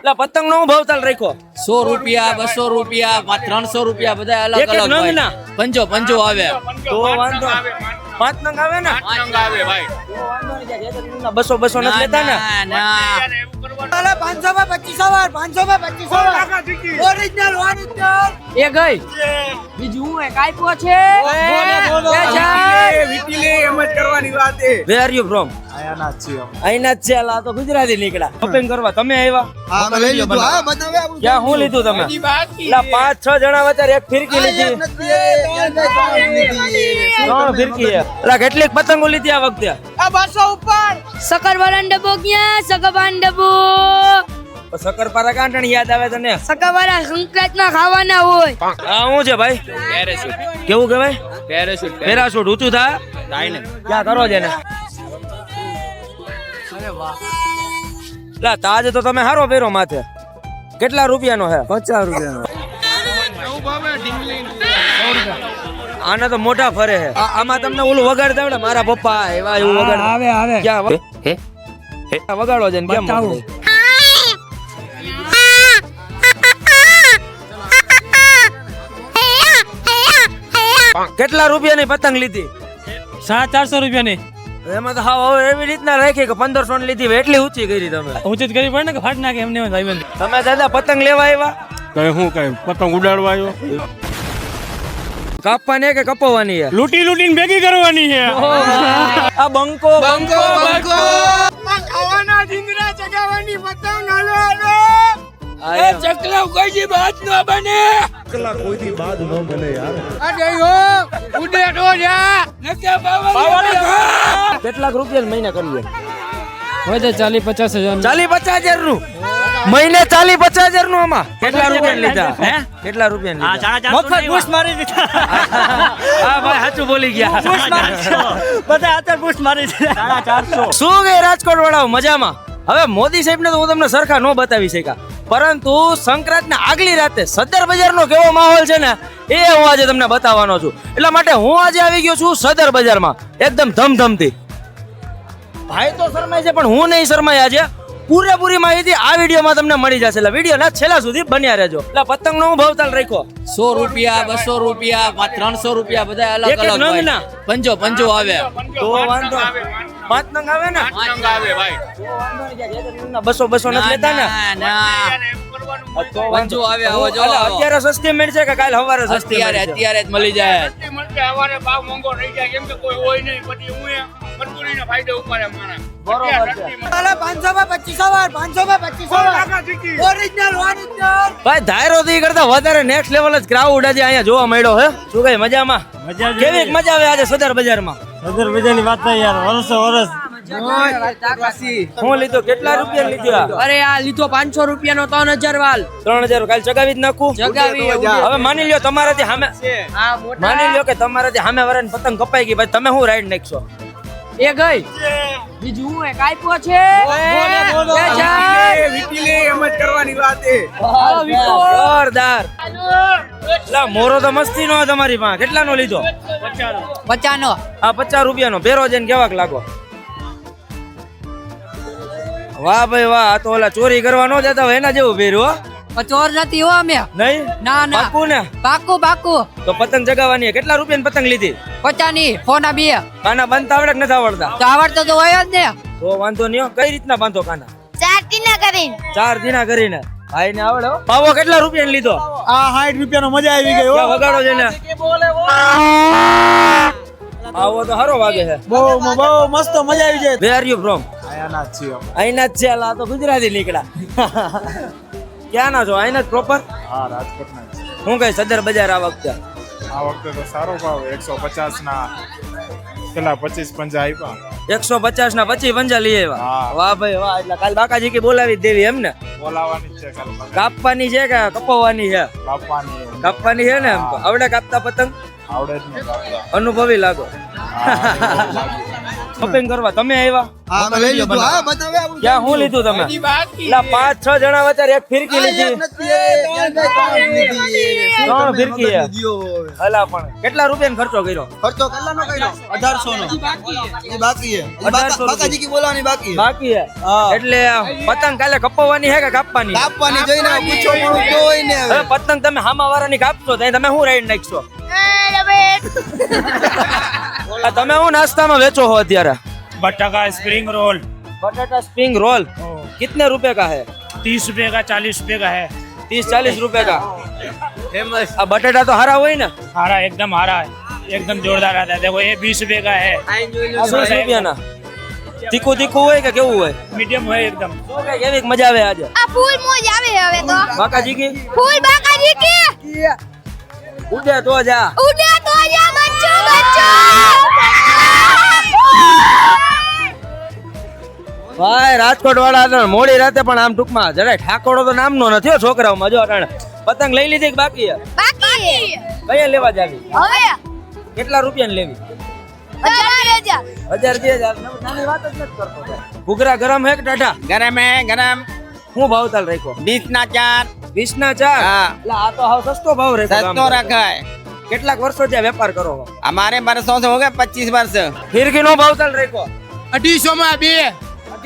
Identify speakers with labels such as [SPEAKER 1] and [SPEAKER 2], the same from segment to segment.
[SPEAKER 1] એટલે પતંગ નો ભાવ તાલ રાખ્યો?
[SPEAKER 2] સો રૂપિયા બસો રૂપિયા ત્રણસો રૂપિયા બધા અલગ
[SPEAKER 1] પંજો
[SPEAKER 2] આવે. તો
[SPEAKER 1] વાંધો?
[SPEAKER 2] પંચો નંગ આવે
[SPEAKER 1] ને પાંચ નંગ આવે ને બસો બસો નથી
[SPEAKER 2] ના,
[SPEAKER 1] લેતા ને.
[SPEAKER 3] અરે પાંચસો માં પચીસો વાર પાંચસો માં પચીસો વાર ઓરિજિનલ ઓરિજિનલ
[SPEAKER 2] એ ગઈ બીજું હું એક આપ્યો છે એ
[SPEAKER 1] વેર યુ ફ્રોમ અહીંના જ છે આ તો ગુજરાતી નીકળ્યા શોપિંગ કરવા તમે આવ્યા ક્યાં હું લીધું તમે પાંચ છ જણા વચ્ચે એક ફિરકી લીધી ત્રણ ફિરકી છે એટલે કેટલીક પતંગો લીધી આ વખતે?
[SPEAKER 4] સકરવાળા ડબ્બો ક્યાં? સકરવાળા ડબ્બો
[SPEAKER 1] શક્કરપારા કાંટણ યાદ આવે તને?
[SPEAKER 4] સકરવાળા સંક્રાંત ના ખાવાના હોય.
[SPEAKER 1] હા. હું છે ભાઈ? કેવું કહેવાય? પેરાશૂટ ઊંચું થા? ક્યાં કરો છે ને લા તાજ તો તમે હારો પહેરો માથે. કેટલા રૂપિયાનો હે? પચાસ રૂપિયાનો. આના તો મોટા ફરે છે. આમાં તમને ઓલું વગાડતા આવડે? મારા પપ્પા એવા એવું વગાડ આવે આવે. ક્યાં હે? હે? વગાડો છે ને કેમ? કેટલા રૂપિયાની પતંગ લીધી?
[SPEAKER 5] સાડા ચારસો રૂપિયાની.
[SPEAKER 1] એમાં તો હાવ હવે એવી રીતના રાખી કે પંદરસો ની લીધી એટલી ઊંચી કરી તમે.
[SPEAKER 5] ઊંચી જ કરી પડે ને કે ફાટ નાખે એમને
[SPEAKER 1] તમે દાદા પતંગ લેવા આવ્યા?
[SPEAKER 5] કઈ હું કઈ? પતંગ ઉડાડવા આવ્યો?
[SPEAKER 1] કાપવાની કે કપાવવાની છે?
[SPEAKER 5] લૂંટી લૂટીને ભેગી કરવાની છે.
[SPEAKER 1] આ બંકો બંકો બંકો
[SPEAKER 3] ખાવાના ઢીંગરા ચગાવવાની પતંગ હાલો હાલો.
[SPEAKER 1] ચકલા કોઈ જી બાદ ન બને કેટલાક રૂપિયા મહિને કરીએ?
[SPEAKER 5] હોય તો ચાલી પચાસ હજાર
[SPEAKER 1] ચાલી પચાસ હજારનું મહિને ચાલી પચાસ હજારનું આમાં. કેટલા રૂપિયા લીધા? હે? કેટલા રૂપિયા લીધા?
[SPEAKER 5] મફત બુશ મારી દીધા.
[SPEAKER 1] હા ભાઈ સાચું બોલી ગયા.
[SPEAKER 5] બધા અત્યારે બુશ મારી દીધા. ચારસો.
[SPEAKER 1] શું કે રાજકોટ વાળાઓ મજામાં? હવે મોદી સાહેબ ને તો હું તમને સરખા ન બતાવી શકા પરંતુ સંક્રાંત આગલી રાતે સદર બજાર નો કેવો માહોલ છે ને એ હું આજે તમને બતાવવાનો છું. એટલા માટે હું આજે આવી ગયો છું સદર બજારમાં. એકદમ ધમધમથી. ભાઈ તો શરમાય છે પણ હું નહીં શરમાય આજે. પૂરેપૂરી માહિતી આ વિડીયોમાં તમને મળી જશે. એટલે વિડીયોના છેલ્લા સુધી બન્યા રહેજો. એટલે પતંગ નો ભાવ તાલ રાખ્યો?
[SPEAKER 2] સો રૂપિયા બસો રૂપિયા ત્રણસો રૂપિયા બધા અલગ અલગ.
[SPEAKER 1] નંગના?
[SPEAKER 2] પંચો પંચો આવે.
[SPEAKER 1] તો વાંધો પાંચ નંગ આવે ને? બસો બસો નથી
[SPEAKER 2] ના,
[SPEAKER 1] લેતા ને?
[SPEAKER 2] ના, ના. આવે આવો જો
[SPEAKER 1] અત્યારે સસ્તી મળશે કે કાલ સવારે સસ્તી
[SPEAKER 2] અત્યારે અત્યારે જ મળી જાય.
[SPEAKER 1] બરોબર છે.
[SPEAKER 3] અરે પાંચસો માં પચીસો વાર પાંચસો માં પચીસો વાર ઓરિજિનલ ઓરિજિનલ
[SPEAKER 1] ભાઈ ધાયરો થી કરતા વધારે નેક્સ્ટ લેવલ જ ક્રાઉડ આજે અહીંયા જોવા મળ્યો હે? શું કઈ મજામાં?
[SPEAKER 5] મજા
[SPEAKER 1] કેવી મજા આવે આજે સદર બજારમાં?
[SPEAKER 5] સદર બજારની વાત થાય યાર વર્ષો વર્ષ.
[SPEAKER 1] હું લીધો કેટલા રૂપિયા લીધો?
[SPEAKER 2] અરે આ લીધો પાંચસો રૂપિયાનો ત્રણ હજાર વાલ.
[SPEAKER 1] ત્રણ હજાર કાલ ચગાવી જ નાખું?
[SPEAKER 2] જગાવી
[SPEAKER 1] હવે માની લ્યો તમારાથી સામે
[SPEAKER 2] હા
[SPEAKER 1] માની લ્યો કે તમારાથી સામે વાળાની પતંગ કપાઈ ગઈ ભાઈ તમે શું રાઈડ નાખશો?
[SPEAKER 2] એ ગઈ. બીજું હું એક આપ્યો છે. એ
[SPEAKER 1] જોરદાર. લા મોરો તો મસ્તી નો તમારી પાસે. કેટલા નો લીધો?
[SPEAKER 2] પચાનો.
[SPEAKER 1] આ પચાસ રૂપિયાનો. ભેરો જઈને કેવાક લાગો? વાહ ભાઈ વાહ આ તો ઓલા ચોરી કરવા નો જતા હોય એના જેવું ભેરું હો.
[SPEAKER 2] ચોર નથી હો અમે.
[SPEAKER 1] નહીં?
[SPEAKER 2] ના ના.
[SPEAKER 1] પાકું ને?
[SPEAKER 2] પાકું પાકું.
[SPEAKER 1] તો પતંગ જગાવવાની. કેટલા રૂપિયાની પતંગ લીધી?
[SPEAKER 2] પચાની ફોના બે.
[SPEAKER 1] કાના બાંધતા આવડે કે નથી આવડતા?
[SPEAKER 2] તો આવડતો તો હોય જ ને.
[SPEAKER 1] તો વાંધો નહીં કઈ રીતના બાંધો કાના?
[SPEAKER 4] ચાર ટીના કરીને.
[SPEAKER 1] ચાર દિના કરીને. ભાઈ ને આવડે હો. પાવો કેટલા રૂપિયા લીધો?
[SPEAKER 5] આ સાઠ રૂપિયાનો મજા આવી ગઈ
[SPEAKER 1] વગાડો છે ને આવો તો સારો વાગે છે.
[SPEAKER 5] બહુ બહુ મસ્ત મજા આવી જાય.
[SPEAKER 1] વેર યુ ફ્રોમ અહીંના જ છે. અલા, આ તો ગુજરાતી નીકળ્યા. ક્યાં ના છો અહીંના જ પ્રોપર
[SPEAKER 6] હા રાજકોટના.
[SPEAKER 1] હું કઈ સદર બજાર આ વખતે?
[SPEAKER 6] આ વખતે તો સારો ભાવ એકસો પચાસ ના પેલા પચીસ પંજા આપ્યા
[SPEAKER 1] એકસો પચાસ ના પચીસ પંજા લઈ આવ્યા?
[SPEAKER 6] હા.
[SPEAKER 1] વાહ ભાઈ વાહ એટલે કાલ બાકાજી કે બોલાવી જ દેવી એમ ને
[SPEAKER 6] બોલાવાની છે કાલ
[SPEAKER 1] કાપવાની છે કે કપાવવાની છે?
[SPEAKER 6] કાપવાની
[SPEAKER 1] કાપવાની છે ને આવડે કાપતા પતંગ?
[SPEAKER 6] આવડે જ
[SPEAKER 1] અનુભવી લાગે. શોપિંગ કરવા. તમે આવ્યા?
[SPEAKER 7] હા અમે લઈ લીધું. હા બતાવે આપણું
[SPEAKER 1] ક્યાં હું લીધું. તમે? પાંચ છ જણા વચ્ચે એક ફિરકી લીધી. ત્રણ ફિરકી છે. પણ. કેટલા રૂપિયાનો ખર્ચો કર્યો?
[SPEAKER 7] ખર્ચો કર્યો? અઢારસો નો. એ બાકી છે. એ બાકા
[SPEAKER 1] 1800
[SPEAKER 7] બાકાજી કી બોલાવાની બાકી
[SPEAKER 1] બાકી એટલે પતંગ કાલે કપાવવાની છે કે કાપવાની?
[SPEAKER 7] કાપવાની જોઈને પૂછો પણ કોઈ ને
[SPEAKER 1] હવે પતંગ તમે હામા વાળાની કાપશો તમે શું રાઈડ નાખશો? તમે શું નાસ્તામાં વેચો છો અત્યારે
[SPEAKER 8] बट्टा स्प्रिंग रोल
[SPEAKER 1] बटाटा स्प्रिंग रोल कितने रुपए का है
[SPEAKER 8] तीस रुपए का चालीस रुपए का है
[SPEAKER 1] तीस चालीस रुपए का फेमस अब बटाटा तो हरा हुई ना
[SPEAKER 8] हरा एकदम हरा है एकदम जोरदार आता है देखो ये बीस रुपए का है
[SPEAKER 1] વીસ રૂપિયાના તીખું તીખું હોય કે કેવું હોય
[SPEAKER 8] मीडियम है एकदम
[SPEAKER 1] શું કઈ કેવી મજા આવે આજે
[SPEAKER 4] આ ફૂલ મોજ આવે હવે તો
[SPEAKER 1] બાકાજી કી
[SPEAKER 4] ફૂલ બાકાજી કે
[SPEAKER 1] ઉડે તો જા
[SPEAKER 4] ઉડે તો જા બચ્ચો બચ્ચો
[SPEAKER 1] ભાઈ રાજકોટ વાળા મોડી રાતે પણ આમ ટૂંકમાં જરા ઠાકોડો તો નામનો નથી છોકરાઓમાં. જો અટાણે પતંગ લઈ લીધી બાકી
[SPEAKER 4] બાકી.
[SPEAKER 1] કયા લેવા જાવી?
[SPEAKER 4] હવે.
[SPEAKER 1] કેટલા રૂપિયા લેવી?
[SPEAKER 4] હજાર
[SPEAKER 1] ગરમ હે કે
[SPEAKER 9] ગરમ હું
[SPEAKER 1] ભાવ તાલ રાખ્યો? વીસ ના ચાર.
[SPEAKER 9] વીસ
[SPEAKER 1] ચાર? એટલે તો ભાવ
[SPEAKER 9] રહે
[SPEAKER 1] કેટલાક વર્ષો જે વેપાર કરો છો?
[SPEAKER 9] અમારે વર્ષો છે કે પચીસ વર્ષ.
[SPEAKER 1] ફિરકી નો ભાવ ચાલ રેખો
[SPEAKER 2] અઢીસો માં બે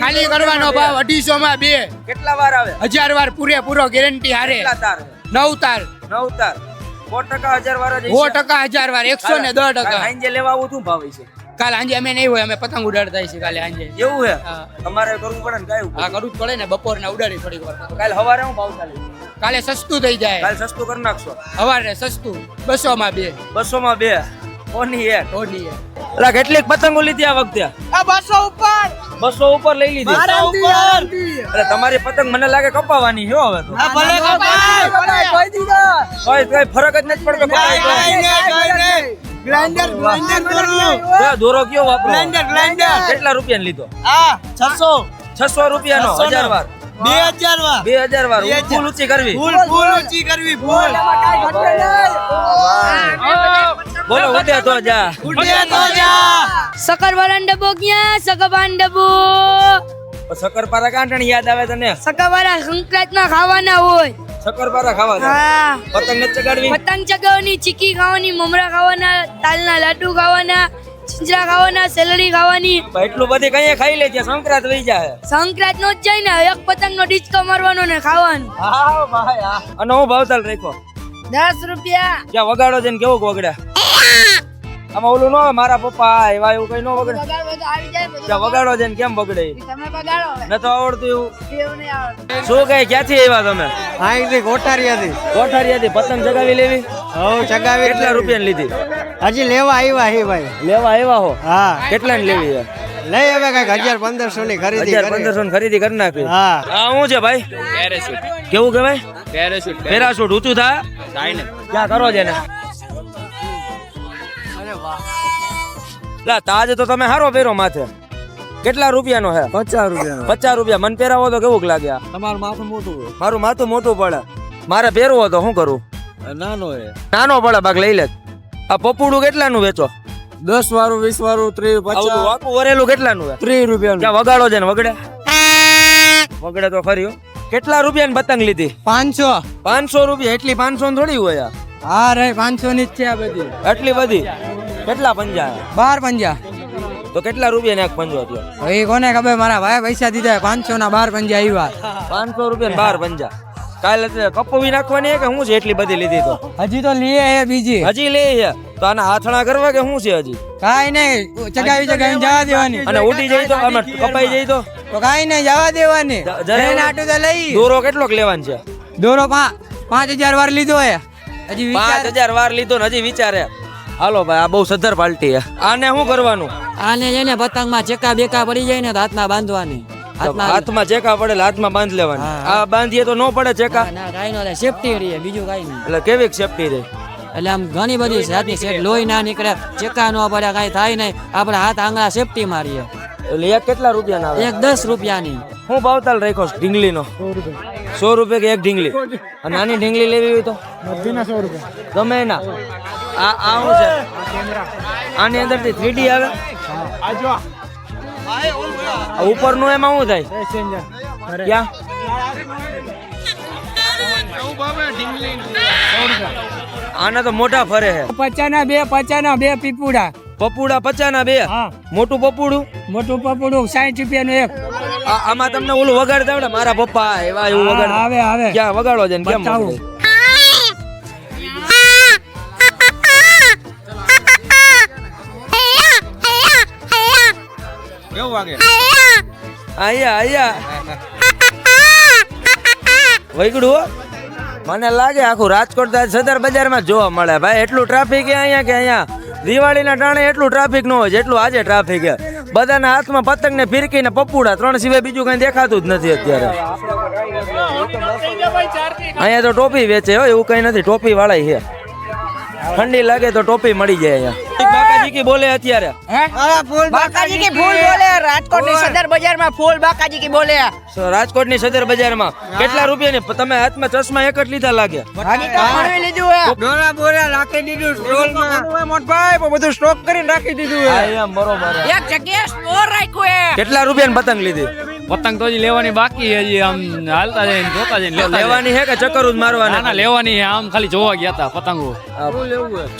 [SPEAKER 2] ખાલી કરવાનો ભાવ અઢીસો માં બે.
[SPEAKER 1] કેટલા વાર આવે?
[SPEAKER 2] હજાર વાર પૂરેપૂરો ગેરંટી હારે.
[SPEAKER 1] તાર?
[SPEAKER 2] નવ તાર
[SPEAKER 1] નવ તાર. સો ટકા હજાર વાર
[SPEAKER 2] સો ટકા હજાર વાર એકસો ને દસ ટકા.
[SPEAKER 1] લેવા આવું શું ભાવે છે.
[SPEAKER 2] કાલ સાંજે અમે નહીં હોય અમે પતંગ ઉડાડતા છીએ કાલે સાંજે
[SPEAKER 1] એવું હે?
[SPEAKER 2] હા.
[SPEAKER 1] તમારે કરવું પડે ને કયું
[SPEAKER 2] આ કરવું જ પડે ને બપોર ને ઉડાડી થોડીક વાર.
[SPEAKER 1] કાલે સવારે હું ભાવ ચાલે?
[SPEAKER 2] કાલે સસ્તું થઈ જાય.
[SPEAKER 1] કાલે સસ્તું કરી નાખશો?
[SPEAKER 2] સવારે સસ્તું બસો માં બે.
[SPEAKER 1] બસો માં બે? કોની ઓની
[SPEAKER 2] ઓડી
[SPEAKER 1] એટલે કેટલીક પતંગો લીધી આ વખતે?
[SPEAKER 7] બસો ઉપર.
[SPEAKER 1] બસો ઉપર લઈ લીધી. એટલે તમારી પતંગ મને લાગે કપાવાની છે હો હવે તો.
[SPEAKER 7] ભલે કપાય. કોઈ દીધો
[SPEAKER 1] કોઈ કોઈ ફરક જ નથી પડતો.
[SPEAKER 7] ગ્રાઇન્ડર ગ્રાઇન્ડર
[SPEAKER 1] તો દોરો કયો વાપરો?
[SPEAKER 7] Grinder grinder.
[SPEAKER 1] કેટલા રૂપિયા લીધો?
[SPEAKER 7] આ 600
[SPEAKER 1] છસો રૂપિયાનો
[SPEAKER 7] 600
[SPEAKER 1] હજાર વાર.
[SPEAKER 7] 2000 માં
[SPEAKER 1] બે હજાર વાર.
[SPEAKER 7] બે હજાર.
[SPEAKER 1] ફૂલ ઊંચી કરવી.
[SPEAKER 7] ફૂલ ફૂલ ઊંચી કરવી ફૂલ.
[SPEAKER 1] બોલો ઉડ્યા તો જા.
[SPEAKER 7] ઉડ્યા તો જા.
[SPEAKER 4] સકરવાળા ડબ્બો ક્યાં? સકરવાળા ડબ્બો
[SPEAKER 1] શક્કરપારા કાંટણ યાદ આવે તને?
[SPEAKER 4] સકરવાળા સંક્રાંતમાં ખાવાના હોય.
[SPEAKER 1] શક્કરપારા ખાવા દે.
[SPEAKER 4] હા.
[SPEAKER 1] પતંગ નથી ચગાડવી?
[SPEAKER 4] પતંગ ચગાવવાની ચીકી ખાવાની મમરા ખાવાના તાલના લાડુ ખાવાના ચિંચરા ખાવાના સેલરી ખાવાની.
[SPEAKER 1] એટલું બધી કઈ ખાઈ લે ત્યાં સંક્રાંત વહી જાય
[SPEAKER 4] સંક્રાંત નો જ જાય ને એક પતંગ નો ડિસ્કો મારવાનો ને ખાવાનું.
[SPEAKER 1] હા ભાઈ હા. અને હું ભાવતાલ રાખ્યો.
[SPEAKER 4] દસ રૂપિયા.
[SPEAKER 1] ત્યાં વગાડો છે ને કેવું વગડે? આમાં ઓલું ન હોય, મારા પપ્પા એવા એવું કઈ ન વગડે.
[SPEAKER 4] આવી
[SPEAKER 1] વગાડો. છે ને કેમ બગડે
[SPEAKER 4] તમે
[SPEAKER 1] ન તો આવડતું એવું. શું કઈ ક્યાંથી આવ્યા તમે?
[SPEAKER 7] અહીંથી કોઠારી હતી
[SPEAKER 1] કોઠારીયાથી પતંગ ચગાવી લેવી?
[SPEAKER 7] હવ ચગાવી
[SPEAKER 1] કેટલા રૂપિયા લીધી?
[SPEAKER 7] હજી લેવા આવ્યા હે ભાઈ.
[SPEAKER 1] લેવા આવ્યા હો?
[SPEAKER 7] હા.
[SPEAKER 1] કેટલા ની લેવી
[SPEAKER 7] લઈ હવે કંઈક હજાર પંદરસો ની ખરીદી
[SPEAKER 1] હજાર પંદરસો ની ખરીદી કરી નાખી
[SPEAKER 7] હા.
[SPEAKER 1] આ શું છે ભાઈ? કેવું કહેવાય? પેરાશૂટ ઊંચું થાય ક્યાં કરો છે ને લા તાજ તો તમે હારો પહેરો માથે. કેટલા રૂપિયાનો હે?
[SPEAKER 7] પચાસ રૂપિયા
[SPEAKER 1] પચાસ રૂપિયા. મન પહેરાવો તો કેવું લાગ્યા
[SPEAKER 7] તમારું માથું મોટું
[SPEAKER 1] મારું માથું મોટું પડે. મારે પહેરવો તો શું કરું?
[SPEAKER 7] નાનો હે.
[SPEAKER 1] નાનો પડે બાગ લઈ લે આ પપુડું કેટલાનું વેચો?
[SPEAKER 7] દસ વાળું વીસ વાળું ત્રીસ
[SPEAKER 1] પચાસ. આખું વરેલું કેટલાનું હે?
[SPEAKER 7] ત્રીસ રૂપિયા
[SPEAKER 1] ક્યાં વગાડો છે ને વગડે? વગડે તો ખરી કેટલા કેટલા રૂપિયાની પતંગ લીધી?
[SPEAKER 7] પાંચસો.
[SPEAKER 1] પાંચસો રૂપિયા. એટલી પાંચસો થોડી હોય આ.
[SPEAKER 7] હા રે પાંચસો ની જ છે આ બધી.
[SPEAKER 1] એટલી બધી? કેટલા પંજા?
[SPEAKER 7] બાર પંજા.
[SPEAKER 1] તો કેટલા રૂપિયા ને એક પંજો થયો
[SPEAKER 7] એ કોને ખબર? મારા ભાઈ પૈસા દીધા પાંચસો ના બાર પંજા આવ્યા
[SPEAKER 1] પાંચસો રૂપિયા બાર પંજા. કાલે કપોવી નાખવાની કે શું છે એટલી બધી લીધી તો?
[SPEAKER 7] હજી તો લીએ હે બીજી.
[SPEAKER 1] હજી લે છે તો આના હાથણા કરવા કે શું છે હજી?
[SPEAKER 7] કાઈ નહીં ચગાવી ચગાવી જવા દેવાની.
[SPEAKER 1] અને ઉડી જઈ તો અમે કપાઈ જઈ તો?
[SPEAKER 7] તો કાઈ નહીં જવા દેવાની.
[SPEAKER 1] જ- જરા
[SPEAKER 7] આટું તો લઈ.
[SPEAKER 1] દોરો કેટલોક લેવાનો છે?
[SPEAKER 7] દોરો પાંચ પાંચ હજાર વાર લીધો હે. હજી
[SPEAKER 1] પાંચ હજાર વાર લીધો ને હજી વિચારે. હાલો ભાઈ આ બહુ સદ્ધર પાલટી હે આને શું કરવાનું?
[SPEAKER 6] આને છે ને પતંગમાં ચેકા બેકા પડી જાય ને તો હાથમાં બાંધવાની. હાથમાં
[SPEAKER 1] ચેકા પડે હાથમાં બાંધ લેવાની. આ બાંધીએ તો ન પડે ચેકા?
[SPEAKER 6] ના કાંઈ નો સેફટી રહીએ બીજું કઈ નહીં.
[SPEAKER 1] એટલે કેવી સેફટી રહે?
[SPEAKER 6] એટલે આમ ઘણી બધી જાતની સેફ લોહી ના નીકળે ચેકા ન પડે કાઈ થાય નહીં. આપણે હાથ આંગળા સેફટી મારીએ
[SPEAKER 1] એટલે એક કેટલા રૂપિયા ના
[SPEAKER 6] એક દસ રૂપિયાની.
[SPEAKER 1] હું ભાવતાલ રાખ્યો ઢીંગલી નો સો રૂપિયા. કે એક ઢીંગલી? અને નાની ઢીંગલી લેવી હોય તો? ગમે ના આ આ શું છે. આની અંદરથી થ્રીડી આવે. ઉપરનું એમાં શું થાય? ક્યાં? આના તો મોટા ફરે છે.
[SPEAKER 2] પચાના બે પચાના બે પીપુડા.
[SPEAKER 1] પપુડા પચાના બે?
[SPEAKER 2] હા.
[SPEAKER 1] મોટું પપુડું?
[SPEAKER 2] મોટું પપુડું સાઠ રૂપિયાનું એક.
[SPEAKER 1] આમાં તમને ઓલું વગાડતા આવડે? મારા પપ્પા એવા એવું વગાડ
[SPEAKER 2] આવે આવે.
[SPEAKER 1] ક્યાં વગાડો છે ને કેમ
[SPEAKER 9] વાગે.
[SPEAKER 1] અહીંયા અહીંયા વૈગડું, મને લાગે આખું રાજકોટ સદર બજારમાં જોવા મળે. ભાઈ, એટલું ટ્રાફિક અહીંયા કે અહીંયા? દિવાળીના ટાણે એટલું ટ્રાફિક ન હોય જેટલું આજે ટ્રાફિક બધાના હાથમાં પતંગ ને ફિરકી ને પપ્પુડા ત્રણ સિવાય બીજું કઈ દેખાતું જ નથી અત્યારે. અહીંયા તો ટોપી વેચે હોય, એવું કઈ નથી. ટોપી વાળા છે. ઠંડી લાગે તો ટોપી મળી જાય અહીંયા. બાકાજી બોલે અત્યારે.
[SPEAKER 2] હે? ફૂલ બોલે રાજકોટની સદર બજારમાં ફૂલ બાકાજી બોલે.
[SPEAKER 1] રાજકોટની સદર બજારમાં કેટલા રૂપિયા ની તમે હાથમાં ચશ્મા એક જ લીધા
[SPEAKER 2] લાગે. લીધું હે
[SPEAKER 3] બધું સ્ટોક કરીને રાખી દીધું
[SPEAKER 1] હે બરોબર.
[SPEAKER 2] એક જગ્યાએ સ્ટોર રાખ્યો
[SPEAKER 1] કેટલા રૂપિયા ની પતંગ લીધી?
[SPEAKER 8] પતંગ તો લેવાની બાકી છે હજી આમ હાલતા જઈને જોતા જઈને
[SPEAKER 1] લેવાની હે કે ચક્કર જ મારવાના?
[SPEAKER 8] ના લેવાની છે. આમ ખાલી જોવા ગયા હતા પતંગો.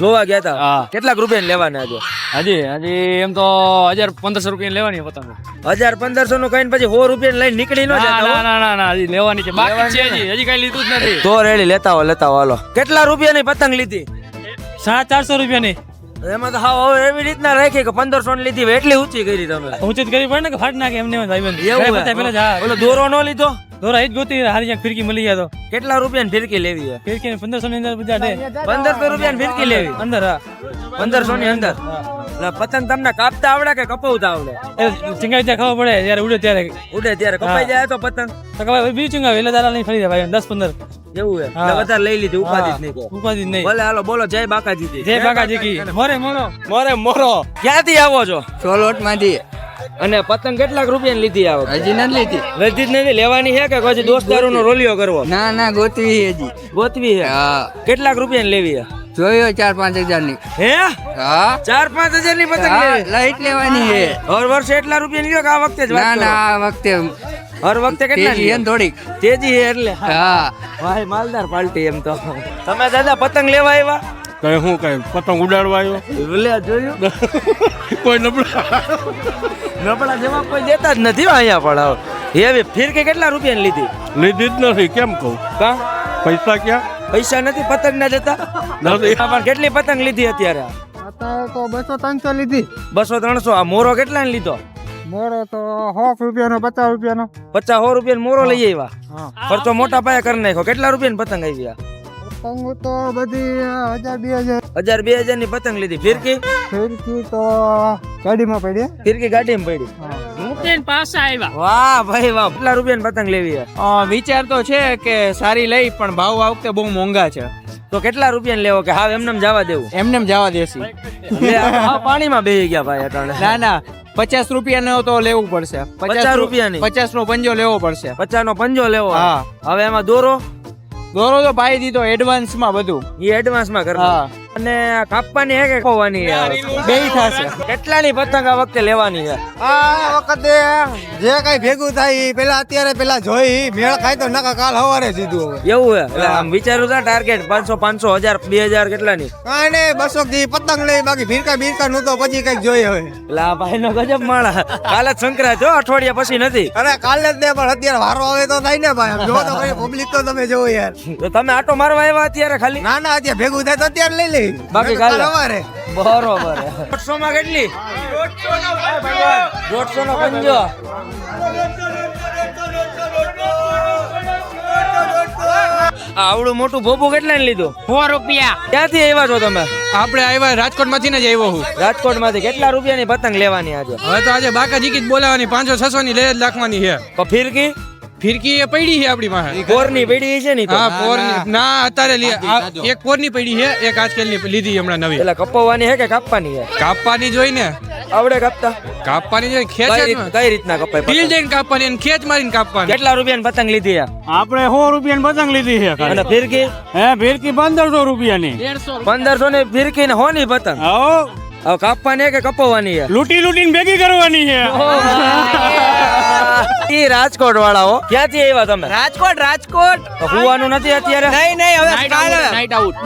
[SPEAKER 1] જોવા ગયા હતા કેટલાક રૂપિયા લેવાના આજે?
[SPEAKER 8] હજી હજી એમ તો હજાર પંદરસો રૂપિયા લેવાની પતંગો.
[SPEAKER 1] હજાર પંદરસો નું કઈ પછી સો રૂપિયા લઈને નીકળી નો
[SPEAKER 8] ના ના ના ના ના હજી લેવાની છે. બાકી છે હજી. હજી કઈ લીધું જ નથી.
[SPEAKER 1] તો રેડી લેતા હો લેતા હો હાલો. કેટલા રૂપિયાની પતંગ લીધી?
[SPEAKER 8] સાત ચારસો રૂપિયાની.
[SPEAKER 1] એમાં તો હા હવે એવી રીતના રાખી કે પંદરસો ની લીધી એટલી ઊંચી કરી તમે.
[SPEAKER 8] ઊંચી કરી પડે ને કે ફાટ નાખે એમને પેલા
[SPEAKER 1] દોરો નો લીધો?
[SPEAKER 8] દોરા એ જ ગોતી હારી ક્યાંક ફિરકી મળી ગયા તો.
[SPEAKER 1] કેટલા રૂપિયાની ફિરકી લેવી છે
[SPEAKER 8] ફિરકી પંદરસો ની અંદર બધા
[SPEAKER 1] પંદરસો રૂપિયાની ફિરકી લેવી?
[SPEAKER 8] અંદર હા.
[SPEAKER 1] પંદરસો ની અંદર? એટલે પતંગ તમને કાપતા આવડે કે કપાવતા આવડે?
[SPEAKER 8] ચિંગાવી ત્યાં ખબર પડે જયારે ઉડે ત્યારે.
[SPEAKER 1] ઉડે ત્યારે કપાઈ જાય તો પતંગ?
[SPEAKER 8] તો કપાય બીજું ચિંગાવી એટલે દાદા નહીં ફરી જાય ભાઈ દસ પંદર.
[SPEAKER 1] એવું હે. વધારે લઈ લીધી ઉપાધિ જ નહીં.
[SPEAKER 8] ઉપાધિ જ નહીં.
[SPEAKER 1] ભલે હાલો બોલો જય બાકાજી
[SPEAKER 8] જય બાકાજી કી. મોરે મોરો.
[SPEAKER 1] મોરે મોરો. ક્યાંથી આવો છો?
[SPEAKER 3] સોલોટમાંથી
[SPEAKER 1] અને પતંગ કેટલાક રૂપિયા લીધી આવો?
[SPEAKER 3] હજી નથી લીધી.
[SPEAKER 1] હજી જ નથી લેવાની છે કે પછી દોસ્તારો નો રોલિયો કરવો?
[SPEAKER 3] ના ના ગોતવી હજી.
[SPEAKER 1] ગોતવી છે
[SPEAKER 3] હા.
[SPEAKER 1] કેટલાક રૂપિયા લેવી છે
[SPEAKER 3] જોયો ચાર પાંચ હજારની
[SPEAKER 1] હે?
[SPEAKER 3] હા.
[SPEAKER 1] ચાર પાંચ હજારની પતંગ
[SPEAKER 3] લાઈટ લેવાની હે
[SPEAKER 1] હર વર્ષે એટલા રૂપિયા લ્યો કે આ વખતે જ
[SPEAKER 3] ના ના આ વખતે
[SPEAKER 1] હર વખતે કેટલા
[SPEAKER 3] લ્યો? થોડીક.
[SPEAKER 1] તેજી હે એટલે
[SPEAKER 3] હા.
[SPEAKER 1] ભાઈ માલદાર પાર્ટી એમ તો. તમે દાદા પતંગ લેવા આવ્યા?
[SPEAKER 5] કઈ હું કઈ પતંગ ઉડાડવા આવ્યો?
[SPEAKER 1] લે જોયું?
[SPEAKER 5] કોઈ નબળા.
[SPEAKER 1] નબળા જવાબ કોઈ દેતા જ નથી અહીંયા પણ હવે. એવી ફિરકી કેટલા રૂપિયાની લીધી?
[SPEAKER 5] લીધી જ નથી કેમ કહું?
[SPEAKER 1] કા?
[SPEAKER 5] પૈસા ક્યાં?
[SPEAKER 1] પૈસા નથી પતંગ ના જતા? પણ કેટલી પતંગ લીધી અત્યારે?
[SPEAKER 3] અત્યારે તો બસો ત્રણસો લીધી.
[SPEAKER 1] બસો ત્રણસો. આ મોરો કેટલા લીધો?
[SPEAKER 3] મોરો તો સો રૂપિયાનો પચાસ રૂપિયાનો.
[SPEAKER 1] પચાસ સો રૂપિયાનો મોરો લઈ આવ્યા? ખર્ચો મોટા પાયે કરી નાખ્યો. કેટલા રૂપિયાની પતંગ આવી
[SPEAKER 3] પતંગ તો બધી હજાર બે હજાર.
[SPEAKER 1] હજાર બે હજારની પતંગ લીધી. ફિરકી?
[SPEAKER 3] ફિરકી તો ગાડીમાં પડી
[SPEAKER 1] ફિરકી ગાડીમાં પડી?
[SPEAKER 2] મુકેન પાસે આવ્યા
[SPEAKER 1] વાહ ભાઈ વાહ. કેટલા રૂપિયાની પતંગ લેવી
[SPEAKER 3] વિચાર તો છે કે સારી લઈ પણ ભાવ આ વખતે બહુ મોંઘા છે.
[SPEAKER 1] તો કેટલા રૂપિયાની લેવો કે હાવ એમને જવા દેવું?
[SPEAKER 3] એમને જવા દેસી
[SPEAKER 1] પાણીમાં બેહી ગયા ભાઈ અટાણે.
[SPEAKER 3] ના ના. પચાસ રૂપિયાનો તો લેવું પડશે.
[SPEAKER 1] પચાસ રૂપિયાની?
[SPEAKER 3] પચાસ નો પંજો લેવો પડશે.
[SPEAKER 1] પચાસ નો પંજો લેવો?
[SPEAKER 3] હા.
[SPEAKER 1] હવે એમાં દોરો?
[SPEAKER 3] દોરો તો ભાઈ દીધો એડવાન્સમાં બધું
[SPEAKER 1] એ એડવાન્સમાં કરવા. અને કાપવાની હે કે ખોવાની
[SPEAKER 3] બે થશે.
[SPEAKER 1] કેટલાની પતંગ આ વખતે લેવાની છે?
[SPEAKER 3] આ વખતે જે કઈ ભેગું થાય પેલા અત્યારે પેલા જોઈ મેળ ખાય તો નકા કાલ હવારે સીધું હવે.
[SPEAKER 1] એવું હે એટલે આમ વિચારું તા ટાર્ગેટ પાંચસો પાંચસો હજાર બે હજાર કેટલાની?
[SPEAKER 3] કાંઈ નહીં બસો પતંગ લઈ બાકી ભીરકા ભીરકા નું તો પછી કંઈક જોઈએ હવે.
[SPEAKER 1] એટલે આ ભાઈ નો ગજબ માળા. કાલે જ સંક્રાંત જો અઠવાડિયા પછી નથી.
[SPEAKER 3] અરે કાલે જ ને પણ અત્યારે વારો આવે તો થાય ને ભાઈ. જો તો પબ્લિક તો તમે જોવો યાર.
[SPEAKER 1] તો તમે આટો મારવા આવ્યા અત્યારે ખાલી?
[SPEAKER 3] ના ના અત્યારે ભેગું થાય તો અત્યારે લઈ લઈ.
[SPEAKER 1] બાકી
[SPEAKER 3] કાલ? હવારે.
[SPEAKER 1] બરોબર. દોઢસો માં કેટલી? દોઢસો નો પંજો આવડું મોટું ભોપું કેટલા ને લીધું?
[SPEAKER 2] સો રૂપિયા.
[SPEAKER 1] ક્યાંથી આવ્યા છો તમે?
[SPEAKER 3] આપણે આવ્યા રાજકોટમાંથી જ આવ્યો હું.
[SPEAKER 1] રાજકોટમાંથી કેટલા રૂપિયાની પતંગ લેવાની આજે?
[SPEAKER 3] હવે તો આજે બાકાજી જીકી જ બોલાવાની પાંચસો છસો ની લે જ લાખવાની છે.
[SPEAKER 1] તો ફિરકી?
[SPEAKER 3] ફિરકી એ પડી છે આપણી પાસે.
[SPEAKER 1] કોરની પડી છે ને
[SPEAKER 3] હા પોર ના. અત્યારે એક પોરની પડી છે એક આજકાલની લીધી હમણાં નવી.
[SPEAKER 1] એટલે કપાવવાની છે કે કાપવાની છે
[SPEAKER 3] કાપવાની જોઈ ને.
[SPEAKER 1] આવડે કાપતા.
[SPEAKER 3] કાપવાની જોઈ
[SPEAKER 1] કઈ
[SPEAKER 3] ખેંચ
[SPEAKER 1] કઈ રીતના કપાય ફીલ?
[SPEAKER 3] જઈને કાપવાની અને ખેંચ મારીને કાપવાની.
[SPEAKER 1] કેટલા રૂપિયાની પતંગ લીધી છે?
[SPEAKER 5] આપણે સો રૂપિયાની પતંગ લીધી છે.
[SPEAKER 1] અને ફિરકી?
[SPEAKER 5] હે ફિરકી પંદરસો રૂપિયાની.
[SPEAKER 1] પંદરસો ની ફિરકી ને હોની પતંગ?
[SPEAKER 5] આવો
[SPEAKER 1] હવે કાપવાની કે કપવાની છે?
[SPEAKER 4] લૂંટી લૂંટીને ભેગી કરવાની છે.
[SPEAKER 1] એ રાજકોટ વાળાઓ ક્યાંથી આવ્યા તમે?
[SPEAKER 10] રાજકોટ રાજકોટ.
[SPEAKER 1] હોવાનું નથી અત્યારે?
[SPEAKER 10] નહીં નહીં હવે કાલે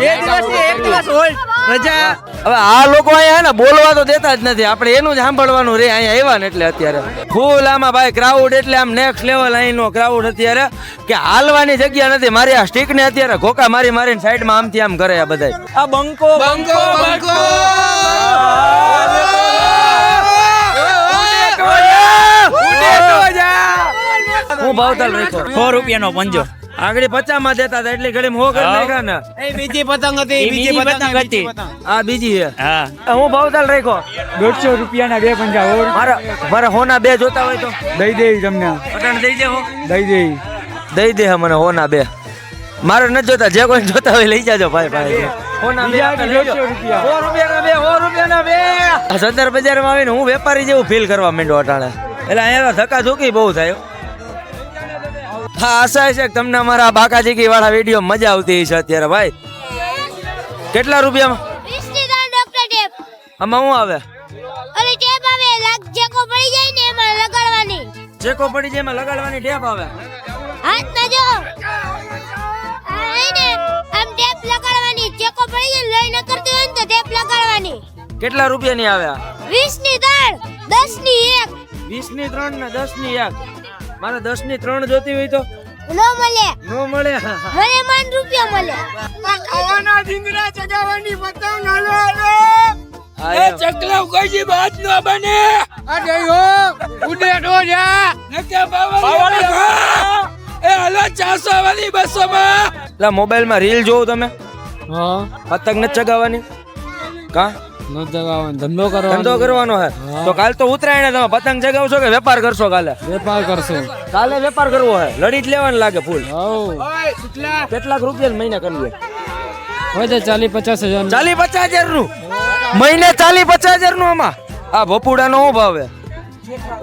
[SPEAKER 10] બે દિવસ એક દિવસ હોય. રજા.
[SPEAKER 1] હવે આ લોકો અહીંયા હે ને બોલવા તો દેતા જ નથી. આપણે એનું જ સાંભળવાનું રે. અહીંયા આવ્યા ને એટલે અત્યારે. ફૂલ આમાં ભાઈ ક્રાઉડ એટલે આમ નેક્સ્ટ લેવલ અહીંનો ક્રાઉડ અત્યારે કે હાલવાની જગ્યા નથી. મારી આ સ્ટીક ને અત્યારે ઘોકા મારી મારીને સાઈડમાં આમથી આમ કરે આ બધા આ બંકો બંકો બંકો. ભાવતાલ રાખ્યો.
[SPEAKER 4] સો રૂપિયાનો પંજો.
[SPEAKER 1] આગળ પચાસમાં દેતા હતા એટલે ઘડી હો. કરી નાખ્યા ને.
[SPEAKER 11] બીજી પતંગ હતી
[SPEAKER 4] બીજી પતંગ હતી.
[SPEAKER 1] આ બીજી છે.
[SPEAKER 4] હા.
[SPEAKER 1] હું ભાવતાલ રાખ્યો?
[SPEAKER 12] દોઢસો રૂપિયાના બે પંજા
[SPEAKER 1] મારા મારા હોના બે જોતા હોય તો.
[SPEAKER 12] દઈ દે તમને.
[SPEAKER 1] પટણ દઈ દે
[SPEAKER 12] દઈ દે
[SPEAKER 1] દઈ દે મને હોના બે. મારે નથી જોતા જે કોઈ જોતા હોય લઈ જાજો ભાઈ ભાઈ. સદર બજારમાં આવીને હું વેપારી જેવું ફીલ કરવા માંડ્યો અટાણે. એટલે અહીંયા ધક્કા ધુકી બહુ થાય હો. હા આશા છે કે તમને અમારા બાકાજીકી વાળા વીડિયો મજા આવતી છે અત્યારે ભાઈ. કેટલા રૂપિયામાં? આમાં શું આવે?
[SPEAKER 13] અરે ટેપ આવે લાગ જેકો પડી જાય ને એમાં લગાડવાની.
[SPEAKER 1] ચેકો પડી જાય એમાં લગાડવાની ટેપ આવે?
[SPEAKER 13] હાથ ના જો આમ ટેપ લગાડવાની. ચેકો પડી જાય લઈ ન કરતી હોય તો ટેપ લગાડવાની.
[SPEAKER 1] કેટલા રૂપિયાની આવે આ?
[SPEAKER 13] 20 ની ત્રણ 10 ની એક.
[SPEAKER 1] વીસની 3 ને 10 ની એક. મારે દસની ત્રણ જોતી હોય તો?
[SPEAKER 13] નો મળે.
[SPEAKER 1] નો મળે?
[SPEAKER 13] મને માન રૂપિયા મળે.
[SPEAKER 10] ખાવાના ઢીંગરા ચગાવવાની પતંગ હાલો હાલો.
[SPEAKER 1] હા,
[SPEAKER 10] એ. ચકલા કોઈ જી બાત ન બને? આ જઈ હો ઉડે ડો જા. નકે બાવળી એ હલો 400 વાળી બસો માં
[SPEAKER 1] લા મોબાઈલમાં રીલ જોવો તમે? હા. પતંગ ન ચગાવવાની? કા?
[SPEAKER 12] ધંધો કરવાનો.
[SPEAKER 1] ધંધો કરવાનો હે. તો કાલ તો ઉતરાયણ તમે પતંગ ચગાવશો કે વેપાર કરશો કાલે?
[SPEAKER 12] વેપાર કરશો.
[SPEAKER 1] કાલે વેપાર કરવો હે. લડી જ લેવાનું લાગે ફૂલ. કેટલાક રૂપિયા મહિને કરીએ.
[SPEAKER 12] હોય ચાલીસ પચાસ હજાર
[SPEAKER 1] ચાલી પચાસ હજારનું? મહિને ચાલી પચાસ હજારનું આમાં? આ ભપુડા નો ભાવે?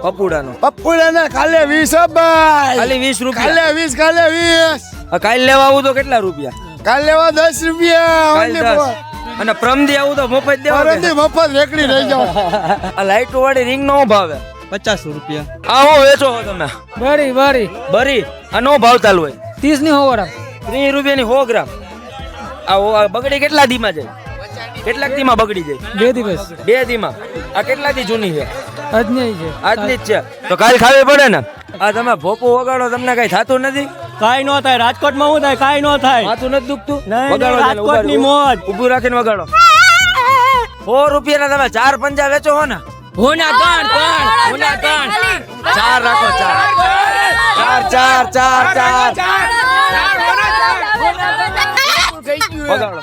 [SPEAKER 1] પપુડા નો
[SPEAKER 12] પપ્પુડા કાલે વીસ ભાઈ.
[SPEAKER 1] ખાલી વીસ રૂપિયા.
[SPEAKER 12] વીસ કાલે વીસ.
[SPEAKER 1] કાલે લેવા આવું તો કેટલા રૂપિયા?
[SPEAKER 12] કાલે લેવા દસ રૂપિયા.
[SPEAKER 1] કાલ. અને પ્રમદી આવું તો મફત દેવા કે?
[SPEAKER 12] મફત રેકડી લઈ જાવ
[SPEAKER 1] આ લાઈટો વાળી રિંગ નો ભાવે.
[SPEAKER 12] પચાસ રૂપિયા.
[SPEAKER 1] આ હું વેચો હો તમે
[SPEAKER 12] બરી બરી.
[SPEAKER 1] બરી આ નો ભાવ ચાલુ
[SPEAKER 12] હોય. ત્રીસની હોવર
[SPEAKER 1] ત્રીસ રૂપિયાની સો ગ્રામ. આ બગડી કેટલા ધીમા જાય? કેટલાક ધીમા બગડી જાય?
[SPEAKER 12] બે દિવસ.
[SPEAKER 1] બે દીમાં. આ કેટલા દી જૂની છે?
[SPEAKER 12] આજની છે.
[SPEAKER 1] આજની જ છે. તો કાલ ખાવી પડે ને? આ તમે ભોપું વગાડો તમને કઈ થતું નથી?
[SPEAKER 4] કાઈ ન થાય રાજકોટમાં શું થાય કાઈ ન થાય.
[SPEAKER 1] માથું નથી દુખતું?
[SPEAKER 4] રાજકોટ
[SPEAKER 1] રહો.
[SPEAKER 4] મોજ.
[SPEAKER 1] ઉભું રાખીને વગાડો. સો રૂપિયાના તમે ચાર પંજા વેચો હો ને.
[SPEAKER 10] હોના ત્રણ ત્રણ હોના ત્રણ
[SPEAKER 1] ચાર રાખો ચાર. ચાર ચાર. ચાર ચાર વગાડો.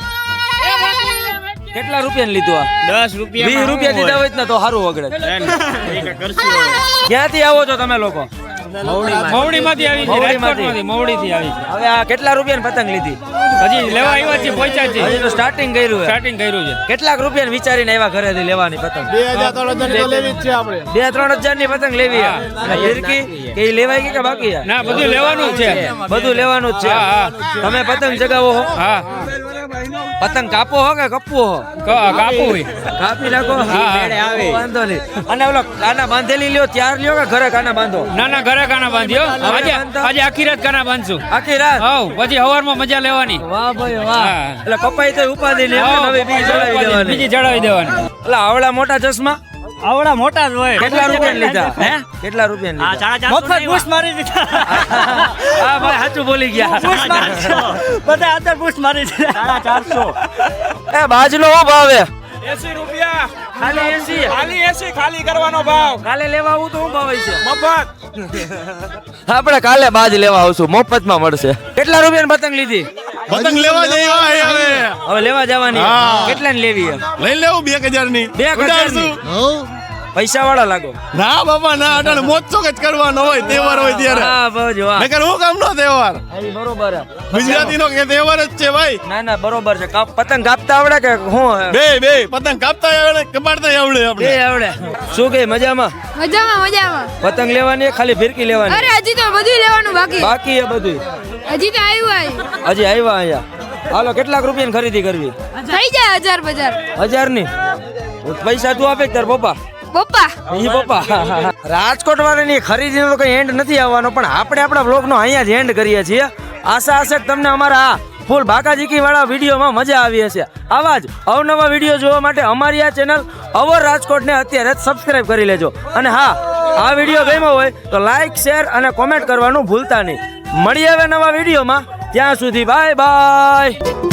[SPEAKER 1] કેટલા રૂપિયા લીધું આ?
[SPEAKER 4] દસ રૂપિયા
[SPEAKER 1] વીસ રૂપિયા દીધા હોય ને તો સારું વગડે. ક્યાંથી આવો છો તમે લોકો?
[SPEAKER 4] મવડી માંથી આવી છે રાજકોટમાંથી મવડી થી આવી
[SPEAKER 1] હવે આ કેટલા રૂપિયાની પતંગ લીધી?
[SPEAKER 4] હજી લેવા આવ્યા છે પૈસા છે
[SPEAKER 1] હજી તો સ્ટાર્ટિંગ કર્યું
[SPEAKER 4] સ્ટાર્ટિંગ કર્યું છે.
[SPEAKER 1] કેટલાક રૂપિયા વિચારીને આવ્યા ઘરેથી લેવાની પતંગ?
[SPEAKER 12] બે હજાર ત્રણ હજાર લેવી છે આપણે.
[SPEAKER 1] બે ત્રણ હજારની પતંગ લેવી ફિરકી કે લેવાય કે બાકી
[SPEAKER 4] ના બધું લેવાનું છે.
[SPEAKER 1] બધું લેવાનું જ છે. તમે પતંગ ચગાવો હા. પતંગ કાપો હો કે કપવો હો?
[SPEAKER 4] કાપો.
[SPEAKER 1] કાપી નાખો.
[SPEAKER 4] આવે.
[SPEAKER 1] વાંધો નહીં. અને ઓલો કાના બાંધેલી લ્યો ત્યાર લ્યો કે ઘરે કાના બાંધો?
[SPEAKER 4] ના ના ઘરે કાના બાંધ્યો? આજે આજે આખી રાત કાના બાંધશું.
[SPEAKER 1] આખી રાત?
[SPEAKER 4] હવ પછી હવારમાં મજા લેવાની.
[SPEAKER 1] વાહ ભાઈ વાહ. એટલે કપાઈ તો ઉપાધી ને નવી બીજી ચડાવી દેવાની.
[SPEAKER 4] બીજી ચડાવી દેવાની.
[SPEAKER 1] એટલે આવડા મોટા ચશ્મા?
[SPEAKER 4] આવડા મોટા જ હોય.
[SPEAKER 1] કેટલા રૂપિયા લીધા? હે? કેટલા રૂપિયા લીધા?
[SPEAKER 4] મફત બુશ મારી દીધા.
[SPEAKER 1] હા ભાઈ સાચું બોલી ગયા.
[SPEAKER 4] બધા અંદર બુશ મારી દીધા. સાડા ચારસો.
[SPEAKER 1] એ બાજનો હો હે
[SPEAKER 14] એસી રૂપિયા.
[SPEAKER 1] ખાલી એસી.
[SPEAKER 14] ખાલી એસી ખાલી કરવાનો ભાવ.
[SPEAKER 1] કાલે લેવા આવું તો હું ભાવ છે
[SPEAKER 14] મફત.
[SPEAKER 1] આપણે કાલે બાજ લેવા આવશું. મફતમાં મળશે. કેટલા રૂપિયાની પતંગ લીધી?
[SPEAKER 12] પતંગ લેવા જઈ હવે.
[SPEAKER 1] હવે લેવા જવાની. કેટલા ની લેવી?
[SPEAKER 12] લઈ લેવું બે હજારની
[SPEAKER 1] બે હજારની? પૈસા વાળા લાગો.
[SPEAKER 12] ના બાપા ના અટાણે મોજશોખ જ કરવાનો હોય તહેવાર હોય ત્યારે.
[SPEAKER 1] હા બસ વાહ.
[SPEAKER 12] નકર હું કામ નો તહેવાર
[SPEAKER 1] બરોબર
[SPEAKER 12] ગુજરાતી નો કે તહેવાર જ છે ભાઈ.
[SPEAKER 1] ના ના બરોબર છે. પતંગ કાપતા આવડે કે હું?
[SPEAKER 12] બે બે પતંગ કાપતા આવડે કપાડતા આવડે
[SPEAKER 1] બે
[SPEAKER 12] આપણે
[SPEAKER 1] આવડે. શું કે મજામાં?
[SPEAKER 13] મજામાં મજામાં.
[SPEAKER 1] પતંગ લેવાની ખાલી ફિરકી લેવાની?
[SPEAKER 13] અરે હજી તો બધું લેવાનું બાકી.
[SPEAKER 1] બાકી એ બધું
[SPEAKER 13] હજી તો આવ્યું
[SPEAKER 1] હજી આવ્યા અહીંયા. હાલો કેટલાક રૂપિયાની ખરીદી કરવી?
[SPEAKER 13] થઈ જાય હજાર બજાર.
[SPEAKER 1] હજારની પૈસા તું આપે તાર પપ્પા?
[SPEAKER 4] પપ્પા.
[SPEAKER 1] ઈ પપ્પા. રાજકોટ વાળાની ખરીદી તો કઈ એન્ડ નથી આવવાનો, પણ આપણે આપણા બ્લોગનો અહીંયા જ એન્ડ કરીએ છીએ. આશા હશે તમને અમારા આ ફૂલ બાકાજીકી વાળા વિડીયોમાં મજા આવી હશે. આવા જ અવનવા વીડિયો જોવા માટે અમારી આ ચેનલ અવર રાજકોટને અત્યારે જ સબસ્ક્રાઇબ કરી લેજો. અને હા, આ વીડિયો ગમ્યો હોય તો લાઈક શેર અને કોમેન્ટ કરવાનું ભૂલતા નહીં. મળીએ હવે નવા વિડીયોમાં. ત્યાં સુધી બાય બાય